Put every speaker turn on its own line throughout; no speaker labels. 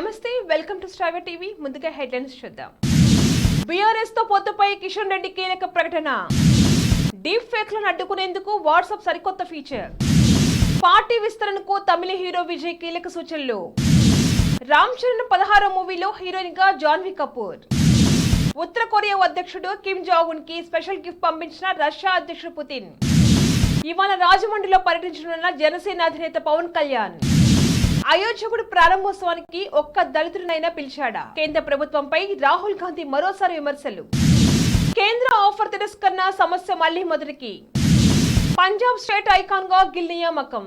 నమస్తే welcome to Striver TV. ముందుగా headlines చూద్దాం. బీఆర్ఎస్తో పొత్తుపై కిషన్ రెడ్డి కీలక ప్రకటన. డీప్ ఫేక్లను అడ్డుకునేందుకు వాట్సాప్ సరికొత్త ఫీచర్. పార్టీ విస్తరణకు తమిళ హీరో విజయ్ కీలక సూచనలు. రామ్ చరణ్ పదహారో మూవీలో హీరోయిన్గా జాన్వీ కపూర్. ఉత్తర కొరియా అధ్యక్షుడు కిమ్ జాగున్కి స్పెషల్ గిఫ్ట్ పంపించిన రష్యా అధ్యక్షుడు పుతిన్. ఇవాళ రాజమండ్రిలో పర్యటించనున్న జనసేన అధినేత పవన్ కళ్యాణ్. అయోధ్యకుడు ప్రారంభోత్సవానికి ఒక్క దళితుడినైనా పిలిచాడా? కేంద్ర ప్రభుత్వంపై రాహుల్ గాంధీ మరోసారి విమర్శలు. కేంద్ర ఆఫర్ తిరస్కరణ సమస్య మళ్ళీ మొదటికి. పంజాబ్ స్టేట్ ఐకాన్గా గిల్ నియామకం.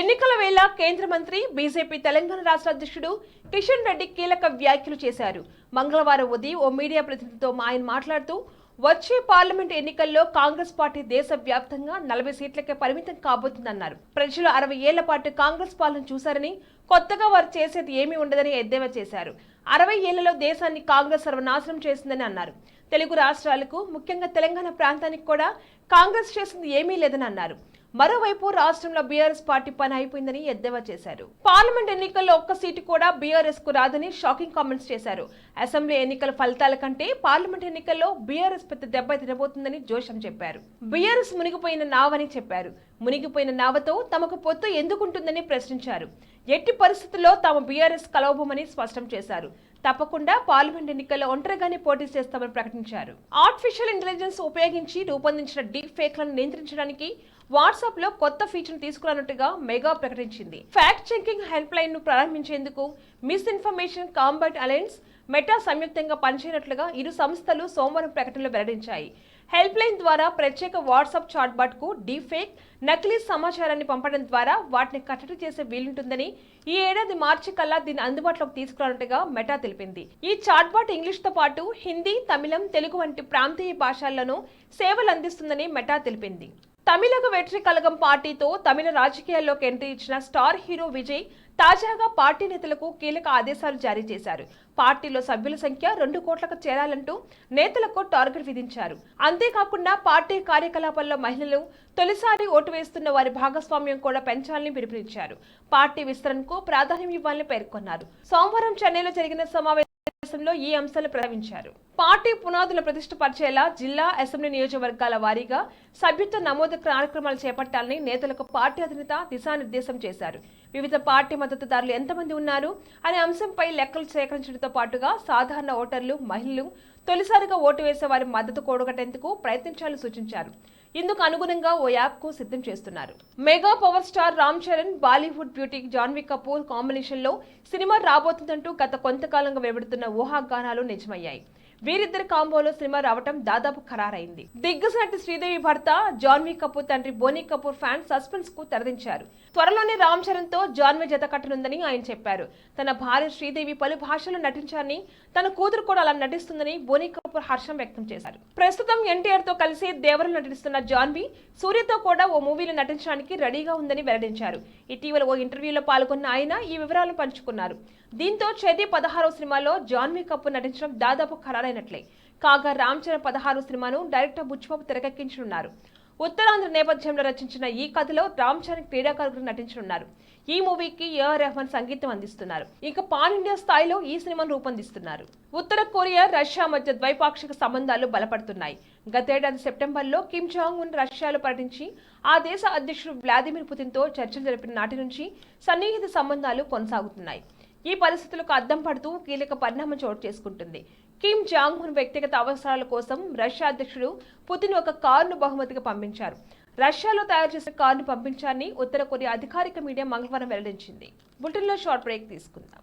ఎన్నికల వేళ కేంద్ర మంత్రి బీజేపీ తెలంగాణ రాష్ట్ర అధ్యక్షుడు కిషన్ రెడ్డి కీలక వ్యాఖ్యలు చేశారు. మంగళవారం ఉదయం ఓ మీడియా ప్రతినిధితో ఆయన మాట్లాడుతూ వచ్చే పార్లమెంట్ ఎన్నికల్లో కాంగ్రెస్ పార్టీ దేశవ్యాప్తంగా నలభై సీట్లకే పరిమితం కాబోతుందన్నారు. ప్రజలు అరవై ఏళ్ళ పాటు కాంగ్రెస్ పాలన చూశారని కొత్తగా వారు చేసేది ఏమీ ఉండదని ఎద్దేవా చేశారు. అరవై ఏళ్ళలో దేశాన్ని కాంగ్రెస్ సర్వనాశనం చేసిందని అన్నారు. తెలుగు రాష్ట్రాలకు ముఖ్యంగా తెలంగాణ ప్రాంతానికి కూడా కాంగ్రెస్ చేసింది ఏమీ లేదని అన్నారు. మరోవైపు రాష్ట్రంలో బీఆర్ఎస్ పార్టీ పని అయిపోయిందని ఎద్దేవా చేశారు. పార్లమెంట్ ఎన్నికల్లో ఒక్క సీటు కూడా బీఆర్ఎస్కు రాదని షాకింగ్ కామెంట్స్ చేశారు. అసెంబ్లీ ఎన్నికల ఫలితాల కంటే పార్లమెంట్ ఎన్నికల్లో బీఆర్ఎస్ పెద్ద దెబ్బ తినబోతుందని జోషం చెప్పారు. బీఆర్ఎస్ మునిగిపోయిన నావని చెప్పారు. మునిగిపోయిన నావతో తమకు పొత్తు ఎందుకుంటుందని ప్రశ్నించారు. ఎట్టి పరిస్థితుల్లో తాము బీఆర్ఎస్ కలవబోమని స్పష్టం చేశారు. తప్పకుండా పార్లమెంట్ ఎన్నికల్లో ఒంటరిగానే పోటీ చేస్తామని ప్రకటించారు. ఆర్టిఫిషియల్ ఇంటెలిజెన్స్ ఉపయోగించి రూపొందించిన డీప్ ఫేక్లను నియంత్రించడానికి వాట్సాప్లో కొత్త ఫీచర్ తీసుకురానట్టుగా మెగా ప్రకటించింది. ఫ్యాక్ట్ చెకింగ్ హెల్ప్ లైన్ను ప్రారంభించేందుకు misinformation combat alliance Meta సంయుక్తంగా పనిచేయనట్లుగా ఇరు సంస్థలు సోమవారం ప్రకటనలో వెల్లడించాయి. హెల్ప్ లైన్ ద్వారా ప్రత్యేక వాట్సాప్ చాట్బాట్కు డీఫేక్ నకిలీ సమాచారాన్ని పంపడం ద్వారా వాటిని కట్టడి చేసే వీలుంటుందని ఈ ఏడాది మార్చి కల్లా దీన్ని అందుబాటులోకి తీసుకురానున్నట్టుగా మెటా తెలిపింది. ఈ చాట్బాట్ ఇంగ్లీష్తో పాటు హిందీ తమిళం తెలుగు వంటి ప్రాంతీయ భాషల్లోనూ సేవలు అందిస్తుందని మెటా తెలిపింది. తమిళకు వెట్రి కలగం పార్టీతో తమిళ రాజకీయాల్లోకి ఎంట్రీ ఇచ్చిన స్టార్ హీరో విజయ్ తాజాగా పార్టీ నేతలకు కీలక ఆదేశాలు జారీ చేశారు. పార్టీలో సభ్యుల సంఖ్య రెండు కోట్లకు చేరాలంటూ నేతలకు టార్గెట్ విధించారు. అంతేకాకుండా పార్టీ కార్యకలాపాల్లో మహిళలు తొలిసారి ఓటు వేస్తున్న వారి భాగస్వామ్యం కూడా పెంచాలని పిలుపునిచ్చారు. పార్టీ విస్తరణకు ప్రాధాన్యం ఇవ్వాలని పేర్కొన్నారు. సోమవారం చెన్నైలో జరిగిన సమావేశం సమావేశంలో ఈ అంశాలు ప్రస్తావించారు పార్టీ పునాదుల ప్రతిష్టపరిచేలా జిల్లా అసెంబ్లీ నియోజకవర్గాల వారీగా సభ్యత్వ నమోదు కార్యక్రమాలు చేపట్టాలని నేతలకు పార్టీ అధినేత దిశానిర్దేశం చేశారు. వివిధ పార్టీ మద్దతుదారులు ఎంతమంది ఉన్నారు అనే అంశంపై లెక్కలు సేకరించడంతో పాటుగా సాధారణ ఓటర్లు మహిళలు తొలిసారిగా ఓటు వేసే వారి మద్దతు కూడగట్టేందుకు ప్రయత్నించాలని సూచించారు. ఇందుకు అనుగుణంగా ఓ యాప్కు సిద్ధం చేస్తున్నారు. Mega power star Ram Charan Bollywood beauty Janhvi Kapoor కాంబినేషన్లో సినిమా రాబోతుందంటూ గత కొంతకాలంగా వెబడుతున్న ఊహాగానాలు నిజమయ్యాయి. వీరిద్దరి కాంబోలో సినిమా రావటం దాదాపు ఖరారైంది. దిగ్గజ నటి శ్రీదేవి భర్త జాన్వీ కపూర్ తండ్రి బోనీ కపూర్ ఫ్యాన్స్ సస్పెన్స్కు తెరదించారు. త్వరలోనే రామ్ చరణ్తో జాన్వీ జత కట్టనుందని ఆయన చెప్పారు. తన భార్య శ్రీదేవి పలు భాషల్లో నటించారని తన కూతురు కూడా అలా నటిస్తుందని బోనీ కపూర్ హర్షం వ్యక్తం చేశారు. ప్రస్తుతం ఎన్టీఆర్తో కలిసి దేవరలు నటిస్తున్న జాన్వీ సూర్యతో కూడా ఓ మూవీలో నటించడానికి రెడీగా ఉందని వెల్లడించారు. ఇటీవల ఓ ఇంటర్వ్యూలో పాల్గొన్న ఆయన ఈ వివరాలు పంచుకున్నారు. దీంతో చెర్రీ పదహారో సినిమాలో జాన్వీ కపూర్ నటించడం దాదాపు ఖరారైనట్లే. కాగా రామ్ చరణ్ పదహారు సినిమాను డైరెక్టర్ బుచ్చిబాబు తెరకెక్కించనున్నారు. ఉత్తరాంధ్ర నేపథ్యంలో రచించిన ఈ కథలో రామ్ చరణ్ క్రీడాకారులు నటించనున్నారు. ఈ మూవీకి ఏఆర్ రెహమాన్ సంగీతం అందిస్తున్నారు. ఇక పాన్ ఇండియా స్థాయిలో ఈ సినిమాను రూపొందిస్తున్నారు. ఉత్తర కొరియా రష్యా మధ్య ద్వైపాక్షిక సంబంధాలు బలపడుతున్నాయి. గతేడాది సెప్టెంబర్లో కిమ్ జాంగ్ ఉన్ రష్యాలో పర్యటించి ఆ దేశ అధ్యక్షుడు వ్లాదిమిర్ పుతిన్తో చర్చలు జరిపిన నాటి నుంచి సన్నిహిత సంబంధాలు కొనసాగుతున్నాయి. ఈ పరిస్థితులకు అద్దం పడుతూ కీలక పరిణామం చోటు చేసుకుంటుంది. కిమ్ జాంగ్ ఉన్ వ్యక్తిగత అవసరాల కోసం రష్యా అధ్యక్షుడు పుతిన్ ఒక కారును బహుమతిగా పంపించారు. రష్యాలో తయారు చేసిన కారును పంపించారని ఉత్తర కొరియా అధికారిక మీడియా మంగళవారం వెల్లడించింది. బులెటిన్లో షార్ట్ బ్రేక్ తీసుకుందాం.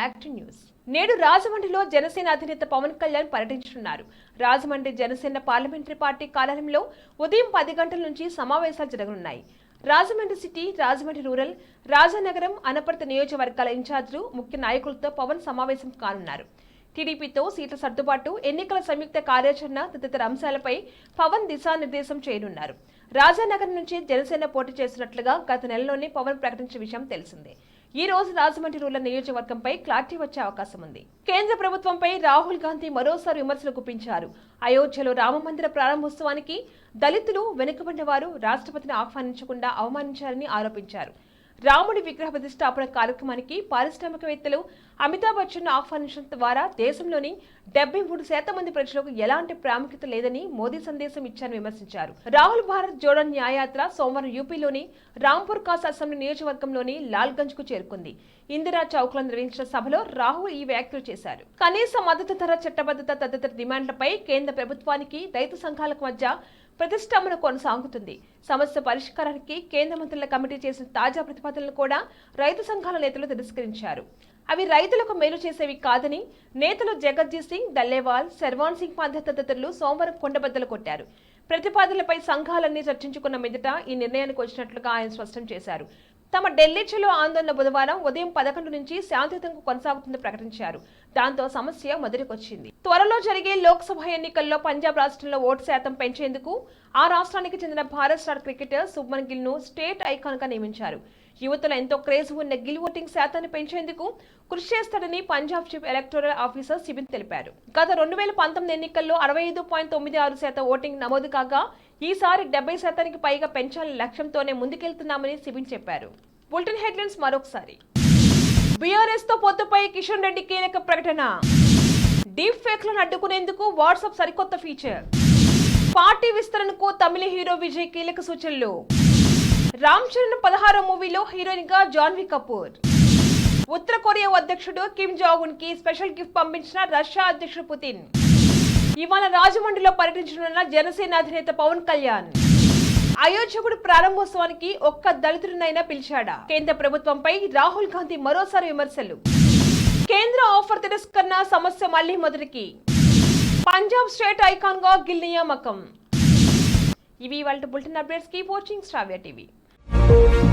Back to news. నేడు రాజమండ్రిలో జనసేన అధినేత పవన్ కళ్యాణ్ పర్యటించనున్నారు. రాజమండ్రి జనసేన పార్లమెంటరీ పార్టీ కార్యాలయంలో ఉదయం పది గంటల నుంచి సమావేశాలు జరగనున్నాయి. రాజమండ్రి సిటీ రాజమండ్రి రూరల్ రాజానగరం అనపర్తి నియోజకవర్గాల ఇన్ఛార్జీలు ముఖ్య నాయకులతో పవన్ సమావేశం కానున్నారు. టీడీపీతో సీట్ల సర్దుబాటు ఎన్నికల సంయుక్త కార్యాచరణ తదితర అంశాలపై పవన్ దిశానిర్దేశం చేయనున్నారు. రాజానగరం నుంచి జనసేన పోటీ చేస్తున్నట్లుగా గత నెలలోనే పవన్ ప్రకటించిన విషయం తెలిసిందే. ఈ రోజు రాజమండ్రి రూరల్ నియోజకవర్గంపై క్లారిటీ వచ్చే అవకాశం ఉంది. కేంద్ర ప్రభుత్వంపై రాహుల్ గాంధీ మరోసారి విమర్శలు గుప్పించారు అయోధ్యలో రామమందిర ప్రారంభోత్సవానికి దళితులు వెనుకబడిన వారు రాష్ట్రపతిని ఆహ్వానించకుండా అవమానించారని ఆరోపించారు. రాముడి విగ్రహ ప్రతిష్టాపన కార్యక్రమానికి పారిశ్రామికవేత్తలు అమితాబ్ బచ్చన్ ఆహ్వానించడం ద్వారా దేశంలోని డెబ్బై మూడు శాతం మంది ప్రజలకు ఎలాంటి ప్రాముఖ్యత లేదని మోదీ సందేశం ఇచ్చారని విమర్శించారు. రాహుల్ భారత్ జోడో న్యాయయాత్ర సోమవారం యూపీలోని రాంపూర్ కాస్ అసెంబ్లీ నియోజకవర్గంలోని లాల్గంజ్కు చేరుకుంది. ఇందిరా చౌక్లో నిర్వహించిన సభలో రాహుల్ ఈ వ్యాఖ్యలు చేశారు. కనీస మద్దతు ధర చట్టబద్ధత తదితర డిమాండ్లపై కేంద్ర ప్రభుత్వానికి రైతు సంఘాలకు మధ్య ప్రతిష్టంభన కొనసాగుతుంది. సమస్య పరిష్కారానికి కేంద్ర మంత్రుల కమిటీ చేసిన తాజా ప్రతిపాదనలు కూడా రైతు సంఘాల నేతలు తిరస్కరించారు. అవి రైతులకు మేలు చేసేవి కాదని నేతలు జగజ్జీ సింగ్ దల్లేవాల్ శర్వాన్ సింగ్ పాంధ్య తదితరులు సోమవారం కొండబద్దలు కొట్టారు. ప్రతిపాదనలపై సంఘాలన్నీ చర్చించుకున్న మీదట ఈ నిర్ణయానికి వచ్చినట్లుగా ఆయన స్పష్టం చేశారు. తమ ఢిల్లీ ఆందోళన బుధవారం ఉదయం పదకొండు నుంచి శాంతియుతంగా కొనసాగుతుందని ప్రకటించారు. దాంతో సమస్య మొదటికొచ్చింది త్వరలో జరిగే లోక్సభ ఎన్నికల్లో పంజాబ్ రాష్ట్రంలో ఓటు శాతం పెంచేందుకు ఆ రాష్ట్రానికి చెందిన భారత్ స్టార్ క్రికెటర్ శుభ్మన్ గిల్ను స్టేట్ ఐకాన్గా నియమించారు. యువతలో ఎంతో క్రేజ్ ఉన్న గిల్ ఓటింగ్ శాతాన్ని పెంచేందుకు కృషి చేస్తాడని Punjab chief electoral officer Sibin తెలిపారు. గత రెండు వేల పంతొమ్మిది ఎన్నికల్లో అరవై ఐదు పాయింట్ తొమ్మిది ఆరు శాతం ఓటింగ్ నమోదు కాగా ఈసారి డెబ్బై శాతానికి పైగా పెంచాలనే లక్ష్యంతోనే ముందుకెళ్తున్నామని సిబిన్ చెప్పారు. బులెటిన్ హెడ్లైన్స్ మరొకసారి. బీఆర్ఎస్తో పొత్తుపై కిషన్ రెడ్డి కీలక ప్రకటన. డీప్ ఫేక్లను అడ్డుకునేందుకు వాట్సాప్ సరికొత్త ఫీచర్. పార్టీ విస్తరణకు తమిళ హీరో విజయ్ కీలక సూచనలు. రామ్ చరణ్ పదహారో మూవీలో హీరోయిన్గా జాన్వీ కపూర్. ఉత్తర కొరియా అధ్యక్షుడు కిమ్ జాగున్కి స్పెషల్ గిఫ్ట్ పంపించిన రష్యా అధ్యక్షుడు పుతిన్. ఇవాళ రాజమండ్రిలో పర్యటించనున్న జనసేన అధినేత పవన్ కళ్యాణ్. అయోధ్యకుడు ప్రారంభోత్సవానికి ఒక్క దళితుడినైనా పిలిచాడా? కేంద్ర ప్రభుత్వంపై రాహుల్ గాంధీ మరోసారి విమర్శలు. కేంద్ర ఆఫర్ తిరస్కరణ సమస్య మళ్ళీ మొదటికి. పంజాబ్ స్టేట్ ఐకాన్గా గిల్ నియామకం. ఇవి వాళ్ళ bulletin updates keep watching Stavia TV. thank you.